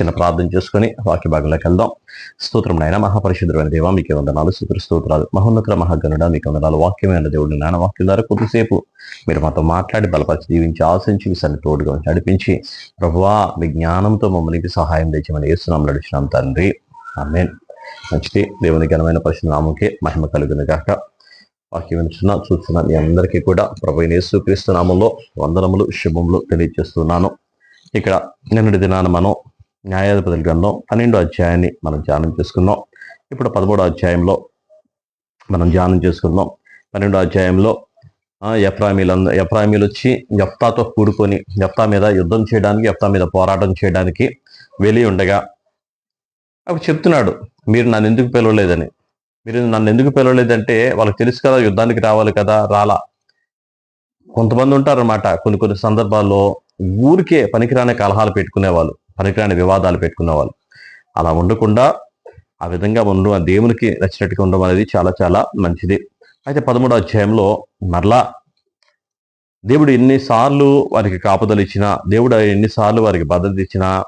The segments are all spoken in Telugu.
చిన్న ప్రార్థన చేసుకొని వాక్య భాగంలోకి వెళ్దాం. స్తోత్రం నాయన మహాపరిశుద్ధమైన దేవ మీకే వందనాలు స్తోత్ర స్తోత్రాలు. మహోన్నత మహాగణుడ మీకు వందనాలు వాక్యమైన దేవుడు నాయన వాక్యం ద్వారా కొద్దిసేపు మీరు మాతో మాట్లాడి బలపరిచి జీవించి ఆశించి విసాన్ని తోడుగా ఉంచి నడిపించి ప్రభువా మీ జ్ఞానంతో మమ్మల్ని సహాయం తెచ్చమని వేస్తున్నాం నడిచినాం తండ్రి. ఆమె మంచిది. దేవుని ఘనమైన పరిశుద్ధ మహిమ కలుగును గాక. వాక్యం వింటున్నా చూస్తున్నా మీ అందరికీ కూడా ప్రభు యేసుక్రీస్తు నామంలో వందనములు శుభములు తెలియజేస్తున్నాను. ఇక్కడ నిన్నటి దినాన మనం న్యాయాధిపతుల గ్రంథం పన్నెండో అధ్యాయాన్ని మనం ధ్యానం చేసుకున్నాం ఇప్పుడు పదమూడో అధ్యాయంలో మనం ధ్యానం చేసుకుందాం. పన్నెండో అధ్యాయంలో ఎఫ్రామీలు ఎఫ్రామీలంద ఎఫ్రామీలు వచ్చి ఎఫ్తాతో కూడుకొని ఎఫ్తా మీద యుద్ధం చేయడానికి ఎఫ్తా మీద పోరాటం చేయడానికి వెళ్ళి ఉండగా అప్పుడు చెప్తున్నాడు మీరు నన్ను ఎందుకు పిలవలేదని? మీరు నన్ను ఎందుకు పిలవలేదంటే వాళ్ళకి తెలుసు కదా యుద్ధానికి రావాలి కదా రాలా. కొంతమంది ఉంటారన్నమాట కొన్ని కొన్ని సందర్భాల్లో ఊరికే పనికిరాని కలహాలు పెట్టుకునేవాళ్ళు. పనికిరాని వివాదాలు పెట్టుకున్న వాళ్ళు అలా ఉండకుండా ఆ విధంగా ఉండడం ఆ దేవునికి నచ్చినట్టుగా ఉండడం అనేది చాలా చాలా మంచిది. అయితే పదమూడో అధ్యాయంలో మరలా దేవుడు ఎన్నిసార్లు వారికి కాపుదలు ఇచ్చినా దేవుడు ఎన్నిసార్లు వారికి భద్రత ఇచ్చినా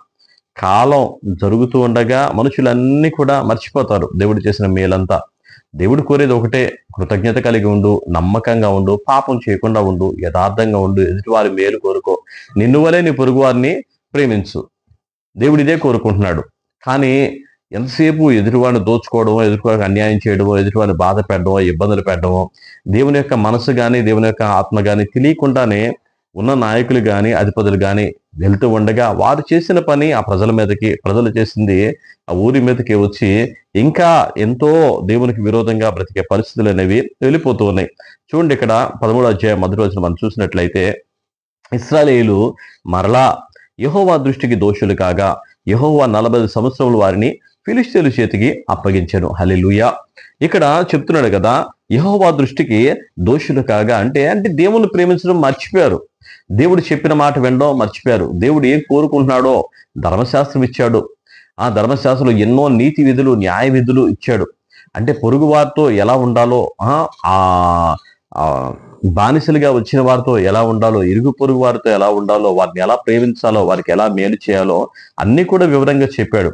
కాలం జరుగుతూ ఉండగా మనుషులన్నీ కూడా మర్చిపోతారు దేవుడు చేసిన మేలంతా. దేవుడు కోరేది ఒకటే కృతజ్ఞత కలిగి ఉండు నమ్మకంగా ఉండు పాపం చేయకుండా ఉండు యథార్థంగా ఉండు ఎదుటివారి మేలు కోరుకో. నిన్ను వలే నీ పొరుగు వారిని ప్రేమించు. దేవుడు ఇదే కోరుకుంటున్నాడు. కానీ ఎంతసేపు ఎదుటివాడిని దోచుకోవడమో ఎదుటివాడికి అన్యాయం చేయడమో ఎదుటివాడిని బాధ పెట్టడమో ఇబ్బందులు పెట్టడమో దేవుని యొక్క మనసు కానీ దేవుని యొక్క ఆత్మ కానీ తెలియకుండానే ఉన్న నాయకులు కానీ అధిపతులు కానీ వెళ్తూ ఉండగా వారు చేసిన పని ఆ ప్రజల మీదకి ప్రజలు చేసింది ఆ ఊరి మీదకి వచ్చి ఇంకా ఎంతో దేవునికి విరోధంగా బ్రతికే పరిస్థితులు అనేవి వెళ్ళిపోతూ ఉన్నాయి. చూడండి ఇక్కడ పదమూడు అధ్యాయం మొదటి రోజున మనం చూసినట్లయితే ఇస్రాయేలు మరలా యహోవా దృష్టికి దోషులు కాగా యహోవా నలభై సంవత్సరములు వారిని ఫిలిస్తీన్ల చేతికి అప్పగించాను. హలెలుయా ఇక్కడ చెప్తున్నాడు కదా యహోవా దృష్టికి దోషులు కాగా అంటే అంటే దేవుని ప్రేమించడం మర్చిపోయారు. దేవుడు చెప్పిన మాట వినడం మర్చిపోయారు. దేవుడు ఏం కోరుకుంటున్నాడో ధర్మశాస్త్రం ఇచ్చాడు. ఆ ధర్మశాస్త్రంలో ఎన్నో నీతి విధులు న్యాయ విధులు ఇచ్చాడు. అంటే పొరుగు వారితో ఎలా ఉండాలో ఆ బానిసలుగా వచ్చిన వారితో ఎలా ఉండాలో ఇరుగు పొరుగు వారితో ఎలా ఉండాలో వారిని ఎలా ప్రేమించాలో వారికి ఎలా మేలు చేయాలో అన్నీ కూడా వివరంగా చెప్పాడు.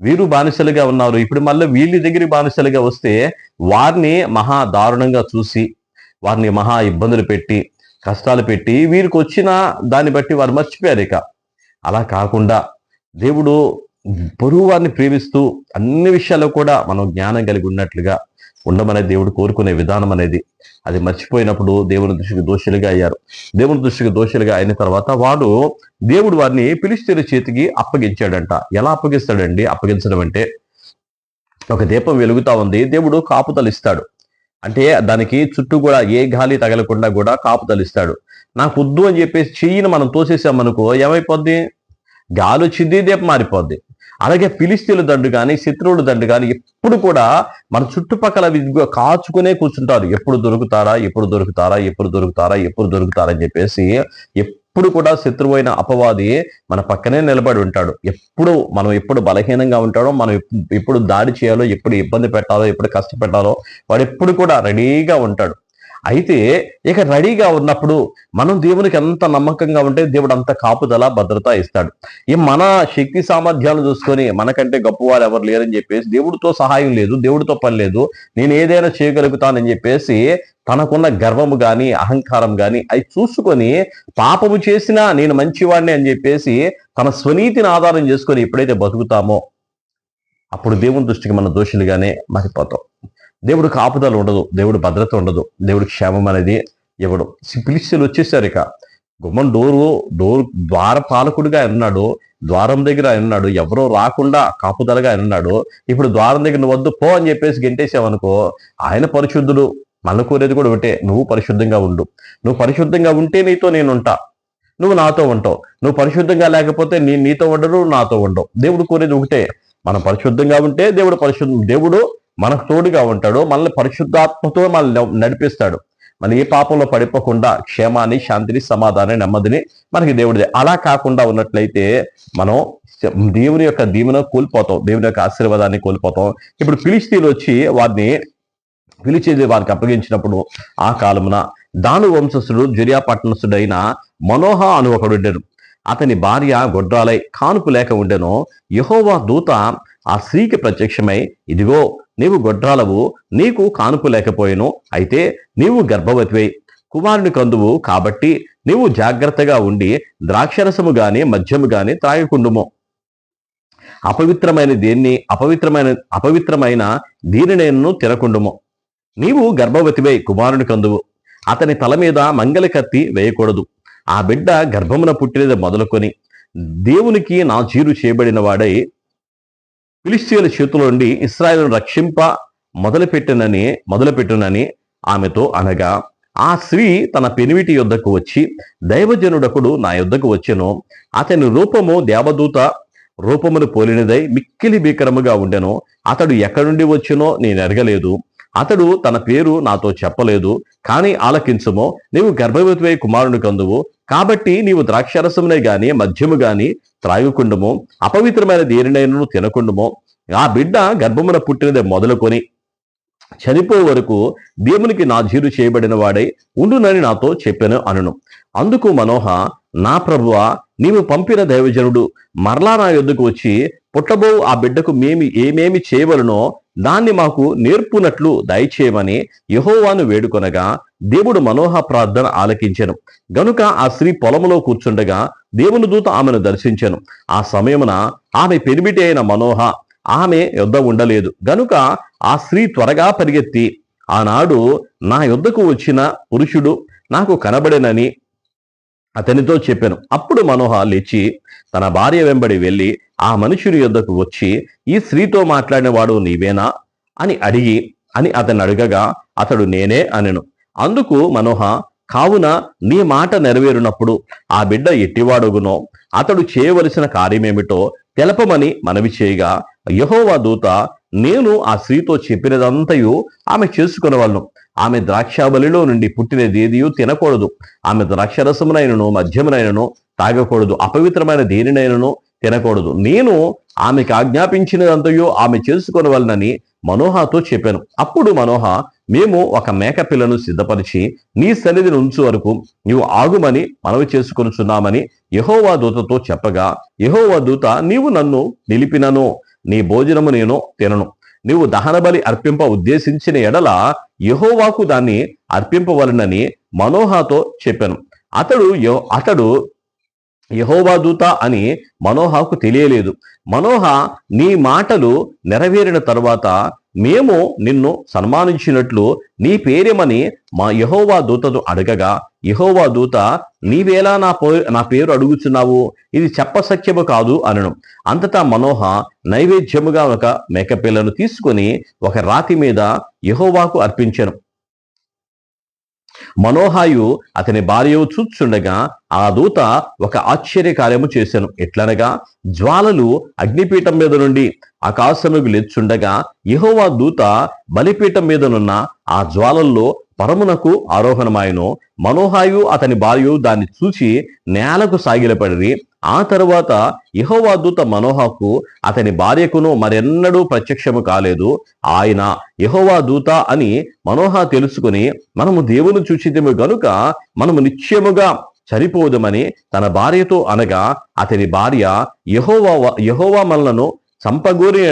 వీరు బానిసలుగా ఉన్నారు. ఇప్పుడు మళ్ళీ వీళ్ళ దగ్గర బానిసలుగా వస్తే వారిని మహా దారుణంగా చూసి వారిని మహా ఇబ్బందులు పెట్టి కష్టాలు పెట్టి వీరికి వచ్చిన దాన్ని బట్టి వారు మర్చిపోయారు ఇక. అలా కాకుండా దేవుడు పొరుగు వారిని ప్రేమిస్తూ అన్ని విషయాల్లో కూడా మనం జ్ఞానం కలిగి ఉన్నట్లుగా ఉండమనే దేవుడు కోరుకునే విధానం అనేది. అది మర్చిపోయినప్పుడు దేవుని దృష్టికి దోషులుగా అయ్యారు. దేవుని దృష్టికి దోషులుగా అయిన తర్వాత వాడు దేవుడు వారిని పిలిస్తీల చేతికి అప్పగించాడంట. ఎలా అప్పగిస్తాడండి? అప్పగించడం అంటే ఒక దీపం వెలుగుతా ఉంది. దేవుడు కాపు తలిస్తాడు. అంటే దానికి చుట్టూ కూడా ఏ గాలి తగలకుండా కూడా కాపు తలిస్తాడు. నాకు వద్దు అని చెప్పేసి చెయ్యిని మనం తోసేసామనుకో ఏమైపోద్ది? గాలి వచ్చింది దీపం మారిపోద్ది. అలాగే ఫిలిస్తీన్ల దండు కానీ శత్రువుల దండు కానీ ఎప్పుడు కూడా మన చుట్టుపక్కల కాచుకునే కూర్చుంటారు. ఎప్పుడు దొరుకుతారా ఎప్పుడు దొరుకుతారా ఎప్పుడు దొరుకుతారా ఎప్పుడు దొరుకుతారా అని చెప్పేసి ఎప్పుడు కూడా శత్రువైన అపవాది మన పక్కనే నిలబడి ఉంటాడు. ఎప్పుడు మనం ఎప్పుడు బలహీనంగా ఉంటాడో మనం ఎప్పుడు దాడి చేయాలో ఎప్పుడు ఇబ్బంది పెట్టాలో ఎప్పుడు కష్టపెట్టాలో వాడు ఎప్పుడు కూడా రెడీగా ఉంటాడు. అయితే ఇక రెడీగా ఉన్నప్పుడు మనం దేవునికి ఎంత నమ్మకంగా ఉంటే దేవుడు అంత కాపుదల భద్రత ఇస్తాడు. ఈ మన శక్తి సామర్థ్యాలు చూసుకొని మనకంటే గొప్పవారు ఎవరు లేరని చెప్పేసి దేవుడితో సహాయం లేదు దేవుడితో పని లేదు నేను ఏదైనా చేయగలుగుతానని చెప్పేసి తనకున్న గర్వము కానీ అహంకారం కానీ అవి చూసుకొని పాపము చేసినా నేను మంచివాడిని అని చెప్పేసి తన స్వనీతిని ఆధారం చేసుకొని ఎప్పుడైతే బతుకుతామో అప్పుడు దేవుని దృష్టికి మన దోషులుగానే మారిపోతాం. దేవుడు కాపుదలు ఉండదు దేవుడు భద్రత ఉండదు దేవుడు క్షేమం అనేది ఇవ్వడు. పిలిచిలు వచ్చేసారు ఇక. గుమ్మం డోరు డోర్ ద్వార పాలకుడిగా ఆయన ఉన్నాడు ద్వారం దగ్గర ఆయన ఉన్నాడు ఎవరో రాకుండా కాపుదలగా ఉన్నాడు. ఇప్పుడు ద్వారం దగ్గర నువ్వు వద్దు పో అని చెప్పేసి గెంటేసావనుకో ఆయన పరిశుద్ధుడు మన కోరేది కూడా ఒకటే నువ్వు పరిశుద్ధంగా ఉండు. నువ్వు పరిశుద్ధంగా ఉంటే నీతో నేను ఉంటా. నువ్వు నాతో ఉంటావు. నువ్వు పరిశుద్ధంగా లేకపోతే నీ నీతో ఉండడు నాతో ఉండవు. దేవుడు కోరేది ఒకటే. మనం పరిశుద్ధంగా ఉంటే దేవుడు పరిశుద్ధం దేవుడు మనకు తోడుగా ఉంటాడు మనల్ని పరిశుద్ధాత్మతో మనల్ని నడిపిస్తాడు. మన ఏ పాపంలో పడిపోకుండా క్షేమాన్ని శాంతిని సమాధానాన్ని నెమ్మదిని మనకి దేవుడిదే అలా కాకుండా ఉన్నట్లయితే మనం దేవుని యొక్క దీవెన కోల్పోతాం దేవుని యొక్క ఆశీర్వాదాన్ని కోల్పోతాం. ఇప్పుడు ఫిలిస్తీన్లు వచ్చి వారిని పిలిచేది వారికి అప్పగించినప్పుడు ఆ కాలమున దాను వంశస్థుడు జరియా పట్టణస్థుడైన మనోహ అను ఒకడు ఉండెను. అతని భార్య గొడ్రాలై కానుపు లేక ఉండెను. యహోవా దూత ఆ స్త్రీకి ప్రత్యక్షమై ఇదిగో నీవు గొడ్రాలవు నీకు కానుపు లేకపోయేను అయితే నీవు గర్భవతివై. కుమారుని కందువు కాబట్టి నీవు జాగ్రత్తగా ఉండి ద్రాక్షరసము గాని మద్యము గాని త్రాగకుండుము. అపవిత్రమైన దేన్ని అపవిత్రమైన అపవిత్రమైన దీనినేను తినకుండుము. నీవు గర్భవతివై కుమారుని కందువు. అతని తల మీద మంగళ కత్తి వేయకూడదు. ఆ బిడ్డ గర్భమున పుట్టినది మొదలుకొని దేవునికి నా చీరు చేయబడిన వాడై ఫిలిస్తీన్ల చేతిలో నుండి ఇస్రాయల్ను రక్షింప మొదలుపెట్టినని మొదలుపెట్టునని ఆమెతో అనగా ఆ స్త్రీ తన పెనివిటి యొద్దకు వచ్చి దైవజనుడకుడు నా యొద్దకు వచ్చెను. అతని రూపము దేవదూత రూపమును పోలినదై మిక్కిలి భీకరముగా ఉండెను. అతడు ఎక్కడి నుండి వచ్చినో నేను ఎరగలేదు అతడు తన పేరు నాతో చెప్పలేదు. కానీ ఆలకించుమో. నీవు గర్భవతివై కుమారుని కందువు. కాబట్టి నీవు ద్రాక్షరసమునే గాని మద్యము గాని త్రాగుకుండము. అపవిత్రమైన దేనినైనను తినకుండము. ఆ బిడ్డ గర్భమున పుట్టినదే మొదలుకొని చనిపో వరకు దేవునికి నాజీరు చేయబడిన వాడై ఉండునని నాతో చెప్పాను అనును. అందుకు మనోహ నా ప్రభువ నీవు పంపిన దైవజనుడు మరలా నా యొద్దకు వచ్చి పుట్టబో ఆ బిడ్డకు మేము ఏమేమి చేయవలనో దాన్ని మాకు నేర్పునట్లు దయచేయమని యహోవాను వేడుకొనగా దేవుడు మనోహ ప్రార్థన ఆలకించెను. గనుక ఆ స్త్రీ పొలములో కూర్చుండగా దేవుని దూత ఆమెను దర్శించెను. ఆ సమయమున ఆమె పెనిమిటి అయిన మనోహ ఆమె యొద్ద ఉండలేదు. గనుక ఆ స్త్రీ త్వరగా పరిగెత్తి ఆనాడు నా యొద్దకు వచ్చిన పురుషుడు నాకు కనబడేనని అతనితో చెప్పాను. అప్పుడు మనోహ లేచి తన భార్య వెంబడి వెళ్ళి ఆ మనుషుని యొద్దకు వచ్చి ఈ స్త్రీతో మాట్లాడినవాడు నీవేనా? అని అడిగి అని అతను అడగగా అతడు నేనే అనెను. అందుకు మనోహ కావున నీ మాట నెరవేరునప్పుడు ఆ బిడ్డ ఎట్టివాడుగునో అతడు చేయవలసిన కార్యమేమిటో తెలపమని మనవి చేయగా యహోవా దూత నేను ఆ స్త్రీతో చెప్పినదంతయు ఆమె చేసుకునవలను ఆమె ద్రాక్షాబలిలో నుండి పుట్టినదేదియు తినకూడదు. ఆమె ద్రాక్షరసమునైనను మద్యమునైనను తాగకూడదు. అపవిత్రమైన దేనినైనను తినకూడదు. నేను ఆమెకు ఆజ్ఞాపించినదంతయో ఆమె చేసుకునవలనని మనోహతో చెప్పాను. అప్పుడు మనోహ మేము ఒక మేక పిల్లను సిద్ధపరిచి నీ సన్నిధిని ఉంచు వరకు నీవు ఆగుమని మనవి చేసుకొనుచున్నామని యహోవా దూతతో చెప్పగా యహోవా దూత నీవు నన్ను నిలిపినను. నీ భోజనము నేను తినను. నీవు దహనబలి అర్పింప ఉద్దేశించిన ఎడల యహోవాకు దాన్ని అర్పింపవలనని మనోహతో చెప్పాను. అతడు యో అతడు యహోవా దూత అని మనోహకు తెలియలేదు. మనోహ నీ మాటలు నెరవేరిన తరువాత మేము నిన్ను సన్మానించినట్లు నీ పేరేమని మా యహోవా దూతను అడగగా యహోవా దూత నీవేలా నా నా పేరు అడుగుచున్నావు? ఇది చెప్పసఖ్యము కాదు అనను. అంతటా మనోహ నైవేద్యముగా ఒక మేకపిల్లను తీసుకొని ఒక రాతి మీద యహోవాకు అర్పించను. మనోహాయు అతని భార్య చూచుండగా ఆ దూత ఒక ఆశ్చర్య కార్యము చేశాను ఎట్లనగా జ్వాలలు అగ్నిపీఠం మీద నుండి ఆకాశముకు లేచుండగా యహోవా దూత బలిపీఠం మీదనున్న ఆ జ్వాలల్లో పరమునకు ఆరోహణమాయను. మనోహాయు అతని భార్య దాన్ని చూచి నేలకు సాగిలపడి ఆ తరువాత యహోవాదూత మనోహకు అతని భార్యకును మరెన్నడూ ప్రత్యక్షము కాలేదు. ఆయన యహోవాదూత అని మనోహ తెలుసుకుని మనము దేవుని చూచితేము గనుక మనము నిశ్చయముగా చనిపోదమని తన భార్యతో అనగా అతని భార్య యహోవా యహోవా మనలను చంపగోరి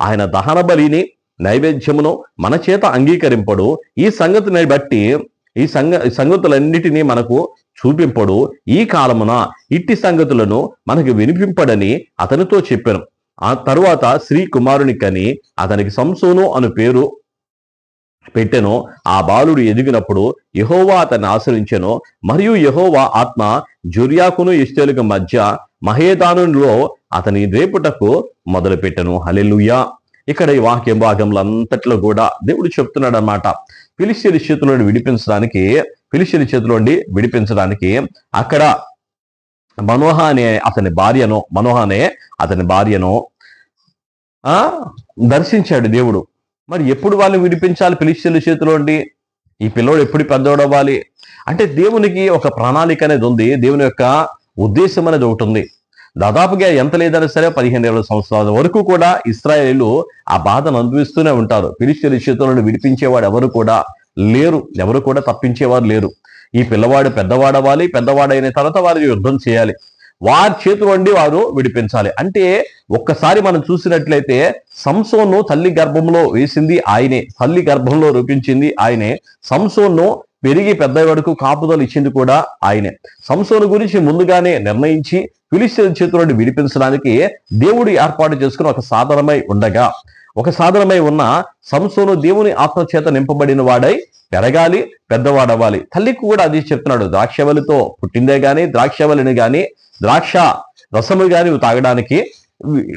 ఆయన దహన బలిని నైవేద్యమును మన చేత అంగీకరింపడు. ఈ సంగతిని బట్టి ఈ సంగ సంగతులన్నిటినీ మనకు చూపింపడు. ఈ కాలమున ఇట్టి సంగతులను మనకు వినిపింపడని అతనితో చెప్పాను. ఆ తరువాత శ్రీ కుమారుని కని అతనికి సంసోను అను పేరు పెట్టెను. ఆ బాలుడు ఎదిగినప్పుడు యహోవా అతన్ని ఆశ్రయించెను. మరియు యహోవా ఆత్మ జుర్యాకును ఇష్టేలకు మధ్య మహేదానులో అతని రేపుటకు మొదలుపెట్టెను. హలెలుయా ఇక్కడ ఈ వాక్యం భాగంలో అంతట్లో కూడా దేవుడు చెప్తున్నాడు అనమాట పిలిచి చేతిలో విడిపించడానికి ఫిలిస్తీన్ చేతిలో నుండి విడిపించడానికి అక్కడ మనోహ అనే అతని భార్యను మనోహ అనే అతని భార్యను ఆ దర్శించాడు దేవుడు. మరి ఎప్పుడు వాళ్ళు విడిపించాలి ఫిలిస్తీన్ల చేతిలోండి ఈ పిల్లోడు ఎప్పుడు పెద్దోడవ్వాలి అంటే దేవునికి ఒక ప్రణాళిక అనేది ఉంది. దేవుని యొక్క ఉద్దేశం అనేది ఒకటి ఉంది. దాదాపుగా ఎంత లేదైనా సరే పదిహేను ఇరవై సంవత్సరాల వరకు కూడా ఇస్రాయేలీలు ఆ బాధను అనుభవిస్తూనే ఉంటారు. ఫిలిస్తీన్ల చేతుల నుండి విడిపించేవాడు ఎవరు కూడా? లేరు. ఎవరు కూడా తప్పించేవారు లేరు. ఈ పిల్లవాడు పెద్దవాడవ్వాలి పెద్దవాడైన తర్వాత వారి యుద్ధం చేయాలి. వారి చేతి వండి వారు విడిపించాలి. అంటే ఒక్కసారి మనం చూసినట్లయితే సంసోన్ను తల్లి గర్భంలో వేసింది ఆయనే తల్లి గర్భంలో రూపించింది ఆయనే. సంసోన్ను పెరిగి పెద్ద వరకు కాపుదలు ఇచ్చింది కూడా ఆయనే. సంసోను గురించి ముందుగానే నిర్ణయించి ఫిలిస్తీన్ చేతులను నుండి విడిపించడానికి దేవుడు ఏర్పాటు చేసుకుని ఒక సాధనమై ఉండగా ఒక సాధనమై ఉన్న సంసోను దేవుని ఆత్మ చేత నింపబడిన వాడై పెరగాలి పెద్దవాడవ్వాలి. తల్లికి కూడా అది చెప్తున్నాడు ద్రాక్షవలితో పుట్టిందే గాని ద్రాక్షవలిని గాని ద్రాక్ష రసము గాని తాగడానికి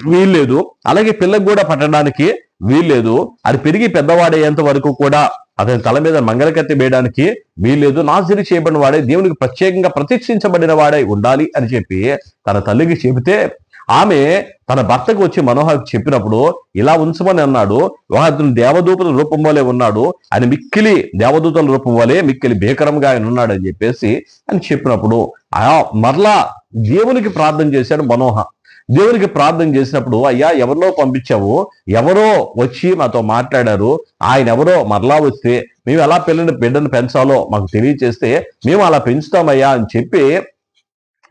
వీల్లేదు. అలాగే పిల్లకు కూడా పట్టడానికి వీల్లేదు. అది పెరిగి పెద్దవాడయ్యేంత వరకు కూడా అతని తల మీద మంగళకత్తి వేయడానికి వీల్లేదు. నాసిరి చేయబడిన వాడే దేవునికి ప్రత్యేకంగా ప్రతీక్షించబడిన వాడై ఉండాలి అని చెప్పి తన తల్లికి చెబితే ఆమె తన భర్తకు వచ్చి మనోహర్ చెప్పినప్పుడు ఇలా ఉంచమని అన్నాడు. అతను దేవదూతల రూపం వలె ఉన్నాడు. ఆయన మిక్కిలి దేవదూతల రూపం వలె మిక్కిలి భీకరంగా ఆయన ఉన్నాడు అని చెప్పేసి అని చెప్పినప్పుడు ఆ మరలా దేవునికి ప్రార్థన చేశాడు మనోహ దేవునికి ప్రార్థన చేసినప్పుడు అయ్యా ఎవరినో పంపించావు? ఎవరో వచ్చి మాతో మాట్లాడారు? ఆయన ఎవరో మరలా వస్తే మేము ఎలా పిల్లని బిడ్డను పెంచాలో మాకు తెలియచేస్తే మేము అలా పెంచుతామయ్యా అని చెప్పి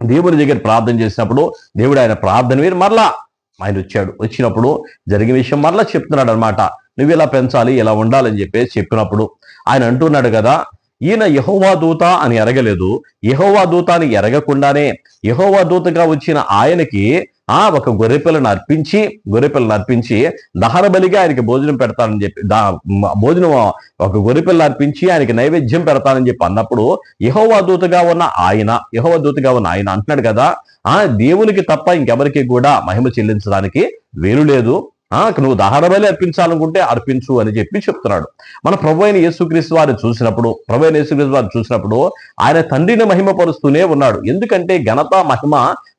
దేవుని దగ్గర ప్రార్థన చేసినప్పుడు దేవుడు ఆయన ప్రార్థన మీరు మరలా ఆయన వచ్చాడు. వచ్చినప్పుడు జరిగిన విషయం మరలా చెప్తున్నాడు అనమాట నువ్వు ఇలా పెంచాలి? ఇలా ఉండాలని చెప్పేసి చెప్పినప్పుడు ఆయన అంటున్నాడు కదా ఈయన యహోవా దూత అని ఎరగలేదు. యహోవా దూత అని ఎరగకుండానే యహోవా దూతగా వచ్చిన ఆయనకి ఆ ఒక గొర్రెపిల్లను అర్పించి గొర్రెపిల్లను అర్పించి దహన బలిగా ఆయనకి భోజనం పెడతానని చెప్పి దా భోజనం ఒక గొర్రెపిల్ల అర్పించి ఆయనకి నైవేద్యం పెడతానని చెప్పి అన్నప్పుడు యహోవా దూతగా ఉన్న ఆయన యహోవా దూతగా ఉన్న ఆయన అంటున్నాడు కదా ఆ దేవునికి తప్ప ఇంకెవరికి కూడా మహిమ చెల్లించడానికి వేలు లేదు. ఆ నువ్వు దహన బలి అర్పించాలనుకుంటే అర్పించు అని చెప్పి చెప్తున్నాడు. మన ప్రభు అయిన యేసుక్రీస్తు వారిని చూసినప్పుడు ప్రభు అయిన యేసుక్రీస్తు వారిని చూసినప్పుడు ఆయన తండ్రిని మహిమపరుస్తూనే ఉన్నాడు. ఎందుకంటే ఘనత మహిమ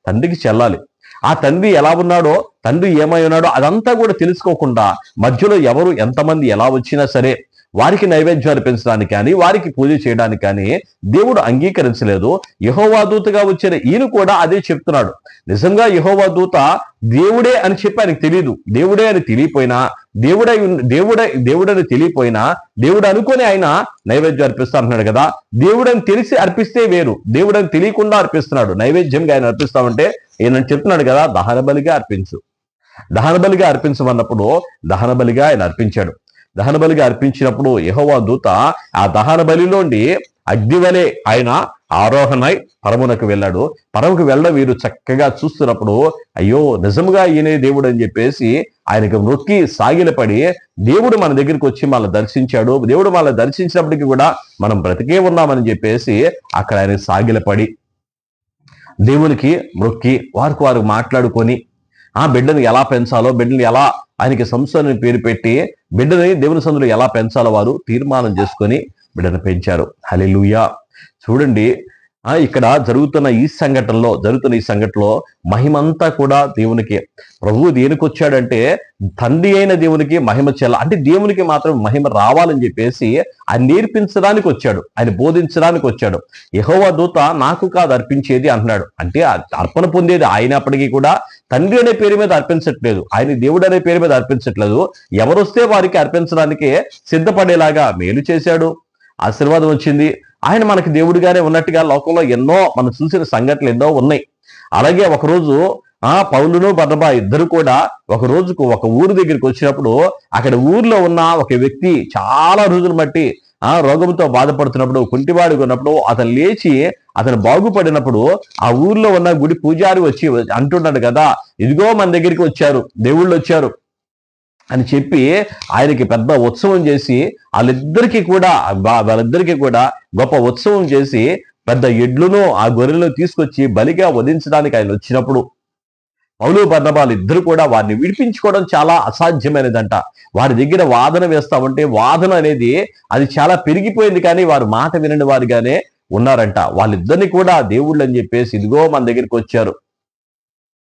తండ్రికి చెల్లాలి. ఆ తండ్రి ఎలా ఉన్నాడో తండ్రి ఏమై ఉన్నాడో అదంతా కూడా తెలుసుకోకుండా మధ్యలో ఎవరు ఎంతమంది ఎలా వచ్చినా సరే వారికి నైవేద్యం అర్పించడానికి కానీ వారికి పూజ చేయడానికి కానీ దేవుడు అంగీకరించలేదు. యహోవా దూతగా వచ్చిన ఈయన కూడా అదే చెప్తున్నాడు. నిజంగా యహోవాదూత దేవుడే అని చెప్పి ఆయనకు తెలియదు దేవుడే అని తెలియపోయినా దేవుడై దేవుడై దేవుడని తెలియపోయినా దేవుడు అనుకొని ఆయన నైవేద్యం అర్పిస్తా అంటున్నాడు కదా. దేవుడని తెలిసి అర్పిస్తే వేరు. దేవుడని తెలియకుండా అర్పిస్తున్నాడు. నైవేద్యంగా ఆయన అర్పిస్తామంటే ఈయన చెప్తున్నాడు కదా దహన బలిగా అర్పించు. దహన బలిగా అర్పించమన్నప్పుడు దహన బలిగా ఆయన అర్పించాడు. దహన బలిగా అర్పించినప్పుడు యహోవా దూత ఆ దహన బలిలోండి అగ్నివలే ఆయన ఆరోహణై పరమునకు వెళ్ళాడు. పరముకు వెళ్ళడం వీరు చక్కగా చూస్తున్నప్పుడు అయ్యో నిజముగా ఈయనే దేవుడు అని చెప్పేసి ఆయనకు నొక్కి సాగిలపడి దేవుడు మన దగ్గరికి వచ్చి మనల్ని దర్శించాడు. దేవుడు మనల్ని దర్శించినప్పటికీ కూడా మనం బ్రతికే ఉన్నామని చెప్పేసి అక్కడ ఆయన సాగిలపడి దేవునికి మృక్కి వారికి వారు మాట్లాడుకొని ఆ బిడ్డను ఎలా పెంచాలో బిడ్డని ఎలా ఆయనకి సంస్థని పేరు పెట్టి బిడ్డని దేవుని సందులో ఎలా పెంచాలో వారు తీర్మానం చేసుకొని బిడ్డను పెంచారు. హల్లెలూయా. చూడండి ఇక్కడ జరుగుతున్న ఈ సంఘటనలో జరుగుతున్న ఈ సంఘటనలో మహిమంతా కూడా దేవునికి ప్రభువు దేనికి వచ్చాడంటే తండ్రి అయిన దేవునికి మహిమ చెల్ల అంటే దేవునికి మాత్రం మహిమ రావాలని చెప్పేసి ఆయన నేర్పించడానికి వచ్చాడు. ఆయన బోధించడానికి వచ్చాడు. యెహోవా దూత నాకు కాదు అర్పించేది అంటున్నాడు. అంటే అర్పణ పొందేది అయినప్పటికీ కూడా తండ్రి అనే పేరు మీద అర్పించట్లేదు. ఆయన దేవుడు అనే పేరు మీద అర్పించట్లేదు. ఎవరొస్తే వారికి అర్పించడానికి సిద్ధపడేలాగా మేలు చేశాడు. ఆశీర్వాదం వచ్చింది. ఆయన మనకి దేవుడిగానే ఉన్నట్టుగా లోకంలో ఎన్నో మనం చూసిన సంఘటనలు ఎన్నో ఉన్నాయి. అలాగే ఒకరోజు ఆ పౌలును బర్నబా ఇద్దరు కూడా ఒక రోజుకు ఒక ఊరు దగ్గరికి వచ్చినప్పుడు అక్కడ ఊర్లో ఉన్న ఒక వ్యక్తి చాలా రోజులు బట్టి ఆ రోగంతో బాధపడుతున్నప్పుడు కుంటివాడిగా ఉన్నప్పుడు అతను లేచి అతను బాగుపడినప్పుడు ఆ ఊర్లో ఉన్న గుడి పూజారి వచ్చి అంటున్నాడు కదా ఇదిగో మన దగ్గరికి వచ్చారు దేవుళ్ళు వచ్చారు. అని చెప్పి ఆయనకి పెద్ద ఉత్సవం చేసి వాళ్ళిద్దరికీ కూడా వాళ్ళిద్దరికీ కూడా గొప్ప ఉత్సవం చేసి పెద్ద ఎడ్లును ఆ గొర్రెలను తీసుకొచ్చి బలిగా వధించడానికి ఆయన వచ్చినప్పుడు పౌలు బర్ణబాలు ఇద్దరు కూడా వారిని విడిపించుకోవడం చాలా అసాధ్యమైనదంట. వారి దగ్గర వాదన వేస్తామంటే వాదన అనేది అది చాలా పెరిగిపోయింది కానీ వారు మాట వినని వారిగానే ఉన్నారంట. వాళ్ళిద్దరిని కూడా దేవుళ్ళు అని చెప్పేసి ఇదిగో మన దగ్గరికి వచ్చారు.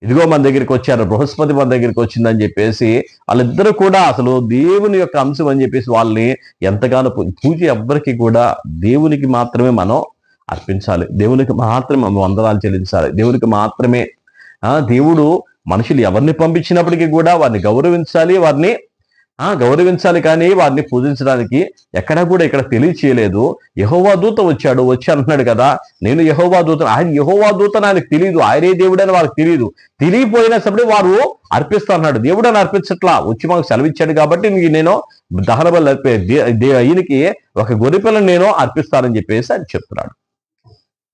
ఇదిగో మన దగ్గరికి వచ్చారు బృహస్పతి మన దగ్గరికి వచ్చిందని చెప్పేసి వాళ్ళిద్దరూ కూడా అసలు దేవుని యొక్క అంశం అని చెప్పేసి వాళ్ళని ఎంతగానో పూజ ఎవ్వరికి కూడా దేవునికి మాత్రమే మనం అర్పించాలి. దేవునికి మాత్రమే వందనాలు చెల్లించాలి. దేవునికి మాత్రమే ఆ దేవుడు మనుషులు ఎవరిని పంపించినప్పటికీ కూడా వారిని గౌరవించాలి వారిని ఆ గౌరవించాలి కానీ వారిని పూజించడానికి ఎక్కడా కూడా ఇక్కడ తెలియచేయలేదు. యహోవా దూత వచ్చాడు వచ్చి అంటున్నాడు కదా. నేను యహోవా దూత ఆయన యహోవా దూత ఆయనకు తెలియదు. ఆయనే అని వారికి తెలియదు. తెలియపోయినా సరే వారు అర్పిస్తా అన్నాడు. దేవుడు అని అర్పించట్లా. వచ్చి మాకు సెలవిచ్చాడు కాబట్టి నేను దహన బలి అర్పే దే- దే- ఈయనకి ఒక గొరిపిల్లను నేను అర్పిస్తానని చెప్పేసి ఆయన చెప్తున్నాడు.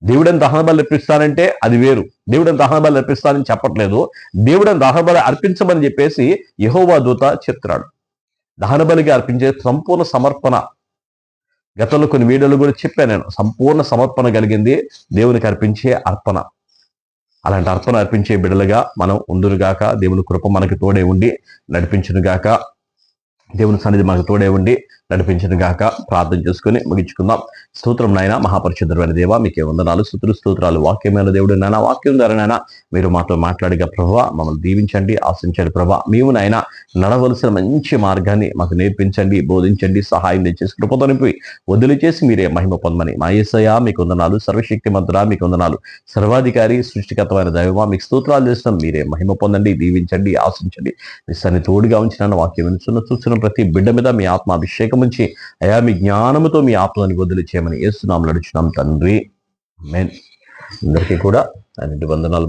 దేవుడని దహన బలి అర్పిస్తానంటే అది వేరు. దేవుడని దహన బలి అర్పిస్తానని చెప్పట్లేదు. దేవుడని దహన బలి అర్పించమని చెప్పేసి యహోవా దూత చెప్తున్నాడు. దహనబలిగా అర్పించే సంపూర్ణ సమర్పణ. గతంలో కొన్ని వీడియోలు కూడా చెప్పాను నేను. సంపూర్ణ సమర్పణ కలిగింది దేవునికి అర్పించే అర్పణ. అలాంటి అర్పణ అర్పించే బిడలుగా మనం ఉందురుగాక దేవుని కృప మనకి తోడే ఉండి నడిపించునుగాక. దేవుని సన్నిధి మనకు తోడే ఉండి నడిపించను గాక ప్రార్థన చేసుకుని ముగించుకుందాం. స్తోత్రం నాయన మహాపరిశుద్ధమైన దేవ మీకే వందనాలు స్తుతులు స్తోత్రాలు వాక్యమైన దేవుడు నాయన వాక్యం ద్వారా నాయన మీరు మాతో మాట్లాడిగా ప్రభావ మమ్మల్ని దీవించండి ఆశించండి ప్రభా మేము నాయన నడవలసిన మంచి మార్గాన్ని మాకు నేర్పించండి బోధించండి సహాయం తెచ్చేసి కృపతో నింపి వదిలిచేసి మీరే మహిమ పొందమని మా ఏసయ మీకు వందనాలు సర్వశక్తి మంత్ర మీకు వందనాలు. సర్వాధికారి సృష్టికతమైన దైవమా మీకు స్తోత్రాలు చేస్తున్నాం. మీరే మహిమ పొందండి దీవించండి ఆశించండి. మీ సన్ని తోడుగా ఉంచిన వాక్యం వినుచున్న చూస్తున్న ప్రతి బిడ్డ మీద మీ ఆత్మాభిషేకం సంబంధించి అయా మీ జ్ఞానముతో మీ ఆత్మని వదిలి చేయమని ఏస్తున్నాం నడుచున్నాం తండ్రి. మెయిన్ అందరికీ కూడా అన్నింటి వందనాలు.